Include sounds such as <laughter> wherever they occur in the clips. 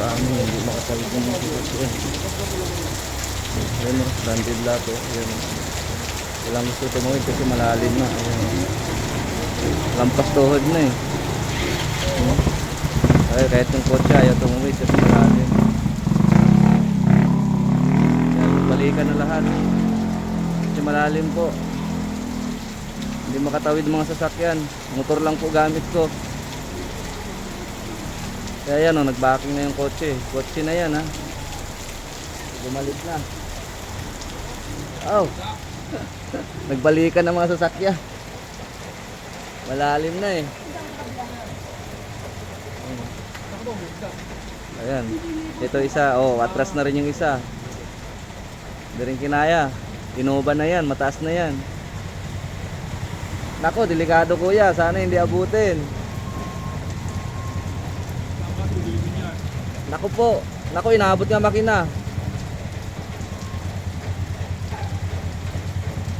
sa amin, hindi makatawid ng mga sasakyan. Ayan o, landed lot o. Ayan o. Walang gusto tumawid kasi malalim na. Ayan. Lampas tuhod na eh. Ay, kahit yung kotse ayaw tumawid kasi malalim. Ayan, balikan na lahat. Kasi malalim po. Hindi makatawid mga sasakyan. Motor lang po gamit ko. Kaya yan o, nagbacking na yung kotse. Kotse na yan ha. Bumalik na. Aw. <laughs> Nagbalikan ng mga sasakyan. Malalim na eh. Ayan. Ito isa. Oh, atras na rin yung isa. Hindi rin kinaya. Inuba na yan. Mataas na yan. Nako, delikado kuya. Sana hindi abutin. Nako po. Nako, inaabot nga makina.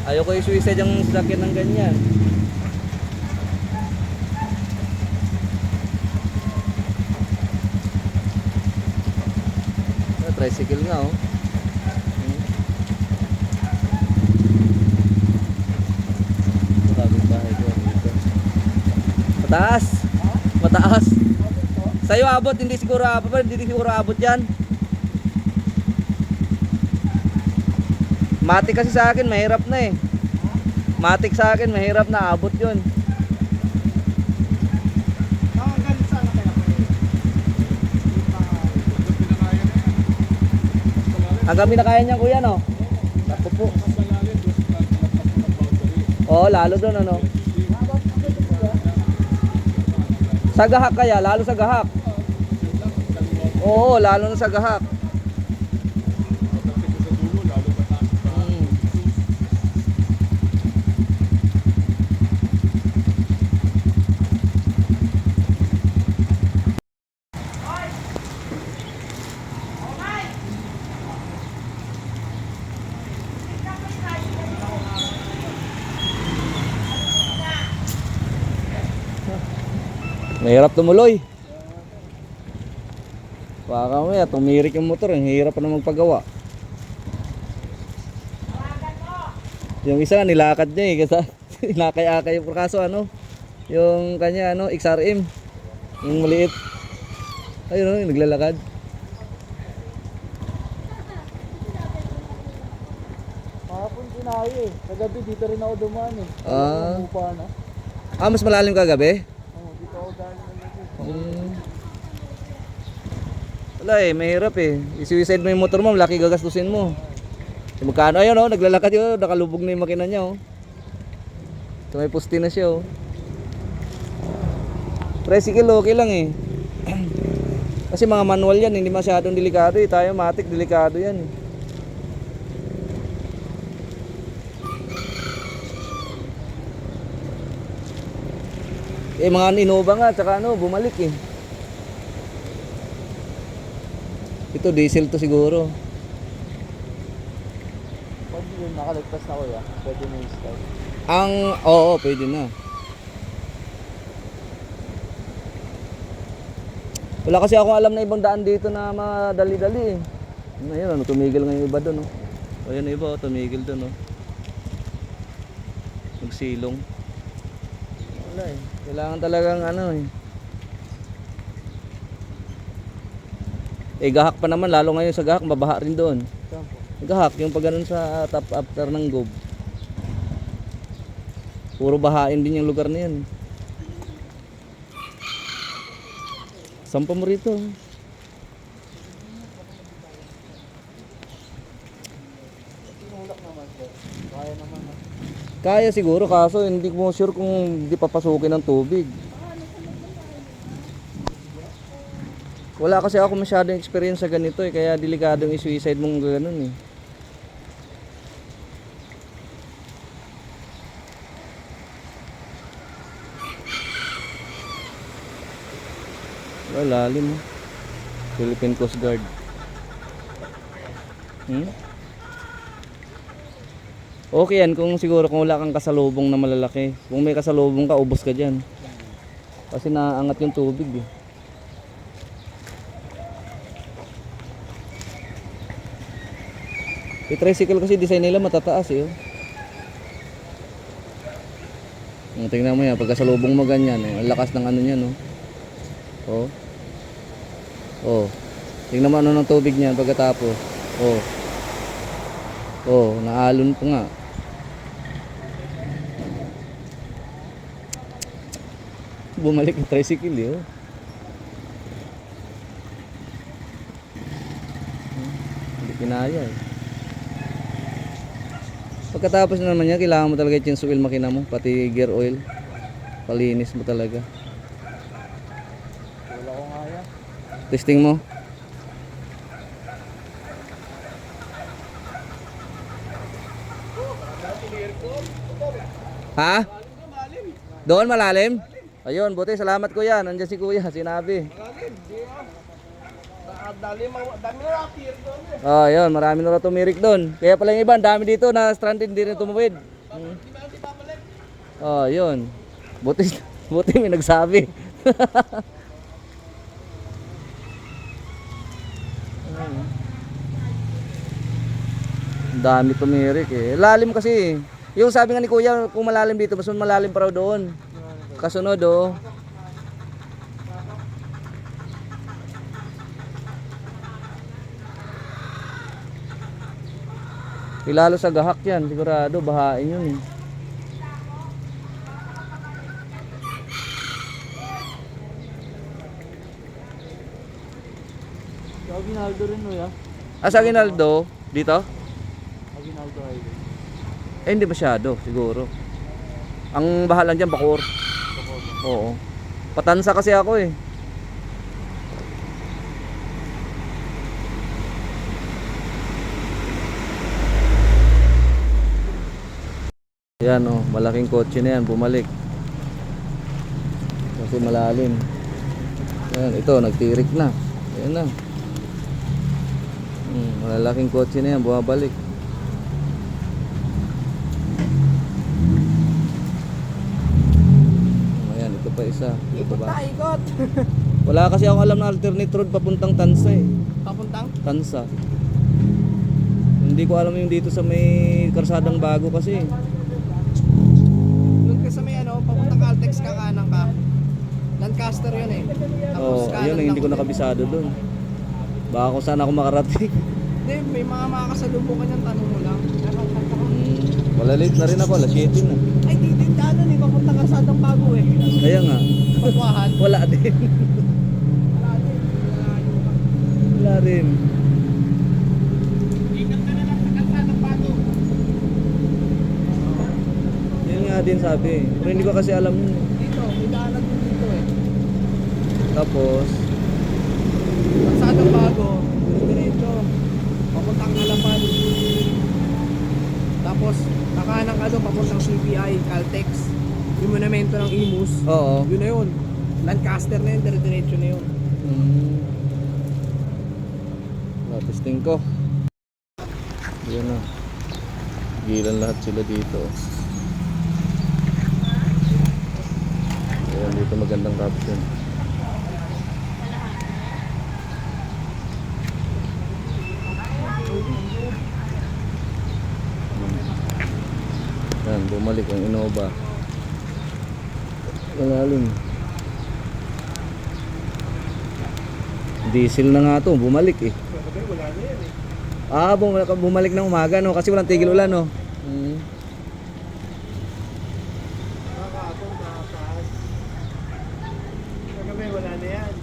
Ayoko i-suicide yung sasakyan ng ganyan. Ah, tricycle nga oh. Hmm. Mataas! Mataas! Sa'yo abot, hindi siguro abot, hindi siguro abot yan. Matik kasi sa akin, mahirap na eh. Matik sa akin, mahirap na abot yun. Hanggang minakaya niya kuya no? Ako po. Oo, lalo doon ano. Sa gahak kaya, lalo sa gahak. Oo, lalo na sa gahak. Hmm. Mahirap tumuloy. Baka mo ya, tumirik yung motor, ang hirap pa na magpagawa. Yung isa nilakad niya eh, kasi <laughs> nilakay-akay yung kaso ano, yung kanya ano, XRM, yung maliit. Ayun oh, naglalakad. Kahapon sinayo eh. Kagabi dito rin ako dumaan eh. Ah. Umupa na. Ah, mas malalim kagabi? Oo, dito ako dahil Hmm. Wala eh, mahirap eh. I-suicide mo yung motor mo, laki gagastusin mo. Eh, magkano ayun oh, naglalakad yun, nakalubog na yung makina niya oh. So may pusti na siya oh. Tricycle okay lang eh. <clears throat> Kasi mga manual yan, hindi masyadong delikado eh. Tayo matik, delikado yan. Eh mga Innova nga, tsaka ano, bumalik eh. Ito diesel to siguro. Pag yun nakaligtas na kuya, pwede na yung start. Ang, oo, pwede na. Wala kasi akong alam na ibang daan dito na madali-dali eh. Ayun, ano, tumigil nga yung iba doon. Oh. Ayun, yung iba, oh, tumigil doon. Oh. Magsilong. Wala eh. Kailangan talagang ano eh. Eh, gahak pa naman, lalo ngayon sa gahak, mabaha rin doon. Gahak, yung pag sa top after ng gob. Puro bahain din yung lugar na yan. Sampa mo rito. Ah. Kaya siguro kaso hindi ko sure kung di papasukin ng tubig. Wala kasi ako masyadong experience sa ganito eh, kaya delikadong i-suicide mong ganun eh. Wala, lalim. oh. Philippine Coast Guard. Hmm? Okay yan kung siguro kung wala kang kasalubong na malalaki. Kung may kasalubong ka, ubos ka dyan. Kasi naangat yung tubig eh. Yung tricycle kasi design nila matataas eh. oh. Yung tingnan mo yan, pagkasalubong mo ganyan, eh, ang lakas ng ano niya, no? Oh. Oh. Tingnan mo ano ng tubig niyan pagkatapos. Oh. Oh, naalon pa nga. Bumalik yung tricycle, eh. Oh. Hindi kinaya, eh. Pagkatapos na naman yan, kailangan mo talaga yung change oil makina mo, pati gear oil. Palinis mo talaga. Wala ko nga yan. Testing mo. Ha? Doon malalim? Ayun, buti salamat kuya. Nandiyan si kuya, sinabi. Dali, dami na rakir doon eh. Oh, ayun, marami na tumirik doon. Kaya pala yung iba, ang dami dito na stranded hindi rin tumawid. Hmm. Oh, yun. Buti, <laughs> buti may nagsabi. <laughs> Ang dami tumirik eh. Lalim kasi. Yung sabi nga ni kuya, kung malalim dito, mas malalim pa raw doon. Kasunod oh. Ilalo sa gahak yan, sigurado, bahain yun eh. Sa Aguinaldo rin no ya. Ah, sa Aguinaldo, dito? Aguinaldo Highway. Eh, hindi masyado, siguro. Ang bahala dyan, Bacoor. Oo. Patansa kasi ako eh. Yan oh, malaking kotse na yan, bumalik. Kasi malalim. Yan, ito, nagtirik na. Yan na. Hmm, malalaking kotse na yan, bumabalik. Ayan, ito pa isa. Ito ba? ikot. <laughs> Wala kasi akong alam na alternate road papuntang Tansa eh. Papuntang? Tansa. Hindi ko alam yung dito sa may karsadang bago kasi. Doon ka sa may ano, papuntang Caltex ka kanan ka. Lancaster yun eh. Oo, oh, yun ang hindi ko nakabisado doon. Baka kung saan ako makarating. <laughs> Hindi, may mga makakasalubong ka niyan, tanong mo lang. Hmm, wala late na rin ako, alas 7 na. Ay, di din daanan eh, papuntang kalsadang bago eh. Kaya nga, Pakuahan. <laughs> wala din. wala rin. Ingat ka na lang sa kalsadang. Yun nga din sabi. Pero hindi ko kasi alam yun. eh. Dito, may daanan din dito eh. Tapos, Kalsadang bago, diretso. Papuntang Alapan. Tapos, kakanang ka doon, papuntang CPI, Caltex. Yung monumento ng Imus. oo. Yun na yun. Lancaster na yun, dire-diretso na yun. Hmm. Ah, testing ko. Yan na. Gilan lahat sila dito. Ayan, dito magandang caption. Yan, bumalik ang Innova. Malalim. Diesel na nga to, bumalik eh. Ah, bum- bumalik ng umaga no kasi walang tigil ulan no. Mm. Wala yan.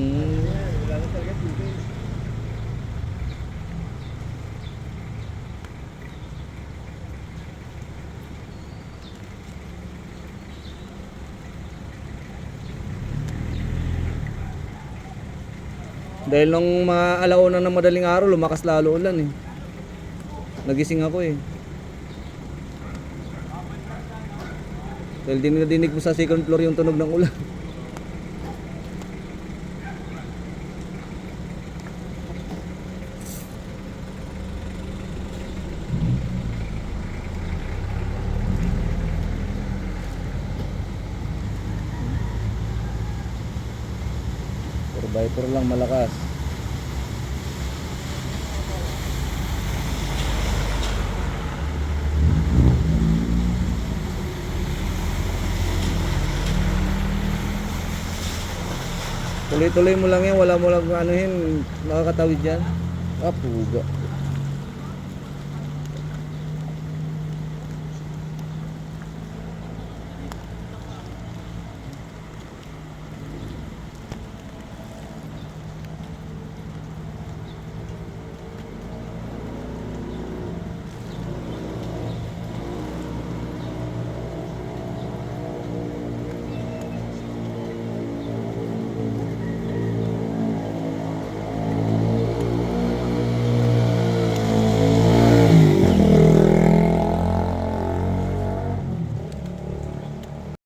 Mm. Wala na talaga tubig. Dahil nung mga alauna ng madaling araw, lumakas lalo ulan eh. Nagising ako eh. Dahil dinig na mo sa second floor yung tunog ng ulan. Viper lang malakas. Tuloy-tuloy mo lang yan, wala mo lang anuhin, makakatawid yan. Ah.